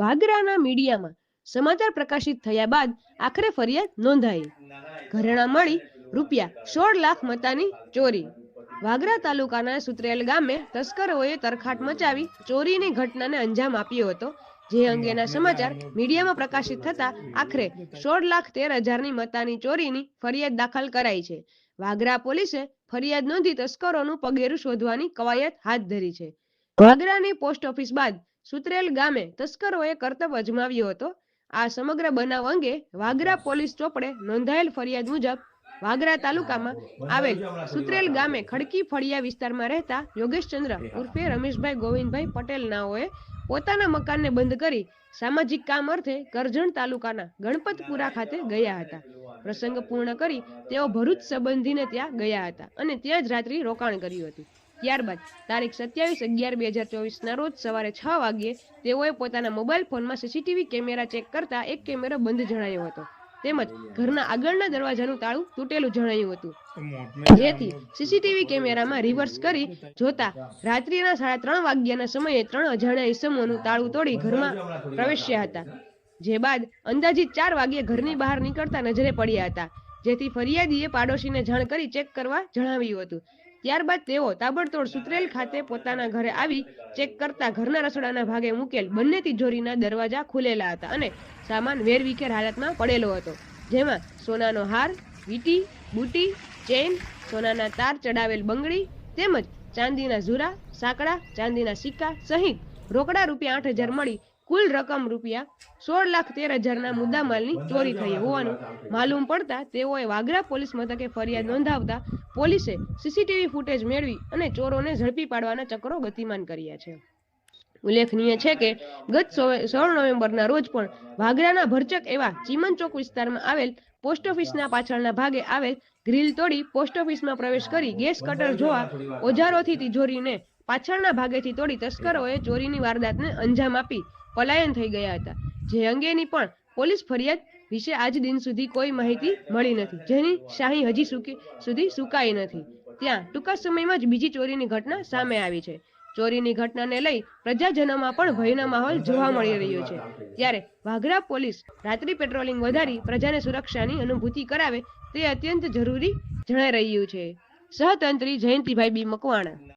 વાગરાના મીડિયામાં સમાચાર પ્રકાશિત થયા બાદ આખરે ફરિયાદ નોંધાઈ. ઘરેણા મળી રૂપિયા સોળ લાખ મતાની ચોરી. વાગરા તાલુકાના સુત્રેલ ગામે તસ્કરોએ તરખાટ મચાવી ચોરીની ઘટનાને અંજામ આપ્યો હતો, જે અંગેના સમાચાર મીડિયામાં પ્રકાશિત થતા આખરે સોળ લાખ તેર હજારની મતાની ચોરીની ફરિયાદ દાખલ કરાઈ છે. વાગરા પોલીસે ફરિયાદ નોંધી તસ્કરોનું પગેરું શોધવાની કવાયત હાથ ધરી છે. વાગરાની પોસ્ટ ઓફિસ બાદ સુત્રેલ ગામે તસ્કરોએ કરતબ અજમાવ્યો હતો. આ સમગ્ર બનાવ અંગે વાગરા પોલીસ ચોપડે નોંધાયેલ ફરિયાદ મુજબ વાગરા તાલુકામાં આવેલ સુત્રેલ ગામે ખડકી ફળિયા વિસ્તારમાં રહેતા યોગેશચંદ્ર ઉર્ફે રમેશભાઈ ગોવિંદભાઈ પટેલ નાઓએ પોતાના મકાનને બંધ કરી સામાજિક કામ અર્થે કરજણ તાલુકાના ગણપતપુરા ખાતે ગયા હતા. પ્રસંગ પૂર્ણ કરી તેઓ ભરૂચ સંબંધીને ત્યાં ગયા હતા અને ત્યાં જ રાત્રિ રોકાણ કર્યું હતું. ત્યારબાદ તારીખ સત્યાવીસ અગિયાર બે હજાર ચોવીસના રોજ સવારે છ વાગ્યે તેઓએ પોતાના મોબાઈલ ફોનમાં સીસીટીવી કેમેરા ચેક કરતા એક કેમેરો બંધ જણાયો હતો. તેમજ ઘરના આગળના દરવાજાનું તાળું તૂટેલું જણાયું હતું. જેથી સીસીટીવી કેમેરામાં રિવર્સ કરી જોતા રાત્રિના સાડા ત્રણ વાગ્યાના સમયે ત્રણ અજાણ્યા ઈસમોનું તાળું તોડી ઘરમાં પ્રવેશ્યા હતા. જે બાદ અંદાજિત ચાર વાગ્યે ઘરની બહાર નીકળતા નજરે પડ્યા હતા. જેથી ફરિયાદીએ પાડોશીને જાણ કરી ચેક કરવા જણાવ્યું હતું. ત્યારબાદ તેઓ તાબડતોડ સુત્રેલ ખાતે પોતાના ઘરે આવી ચેક કરતા ઘરના રસોડાના ભાગે મૂકેલ બંને તિજોરીના દરવાજા ખુલેલા હતા અને સામાન વેરવિખેર હાલતમાં પડેલો હતો, જેમાં સોનાનો હાર, વીટી, બુટી ચેન સોનાના તાર ચડાવેલ બંગડી તેમજ ચાંદીના ઝુરા, સાંકડા, ચાંદીના સિક્કા સહિત રોકડા રૂપિયા આઠ હજાર મળી કુલ રકમ રૂપિયા સોળ લાખ તેર હજારના મુદ્દામાલની ચોરી થઈ હોવાનું માલુમ પડતા તેઓએ વાગરા પોલીસ મથકે ફરિયાદ નોંધાવતા પોલીસે સીસીટીવી ફૂટેજ મેળવી અને ચોરોને ઝડપી પાડવાના ચક્રો ગતિમાન કર્યા છે. ઉલ્લેખનીય છે કે ગત સોળ નવેમ્બરના રોજ પણ વાગરાના ભરચક એવા ચીમન ચોક વિસ્તારમાં આવેલ પોસ્ટ ઓફિસના પાછળના ભાગે આવેલ ગ્રીલ તોડી પોસ્ટ ઓફિસમાં પ્રવેશ કરી ગેસ કટર જોવા ઓજારોથી તિજોરીને પાછળના ભાગેથી તોડી તસ્કરોએ ચોરીની વારદાતને અંજામ આપી પલાયન થઈ ગયા હતા. જે અંગેની પણ પોલીસ ફરિયાદ વિશે આજ દિન સુધી કોઈ માહિતી મળી નથી. જેની શાહી હજી સુધી સુકાઈ નથી. ત્યાં ટૂંકા સમયમાં જ બીજી ચોરીની ઘટના સામે આવી છે. ચોરીની ઘટનાને લઈ પ્રજાજનોમાં પણ ભયનો માહોલ જોવા મળી રહ્યો છે. ત્યારે વાઘરા પોલીસ રાત્રિ પેટ્રોલિંગ વધારી પ્રજાને સુરક્ષાની અનુભૂતિ કરાવે તે અત્યંત જરૂરી જણાઈ રહ્યું છે. સહતંત્રી જયંતિભાઈ બી મકવાણા.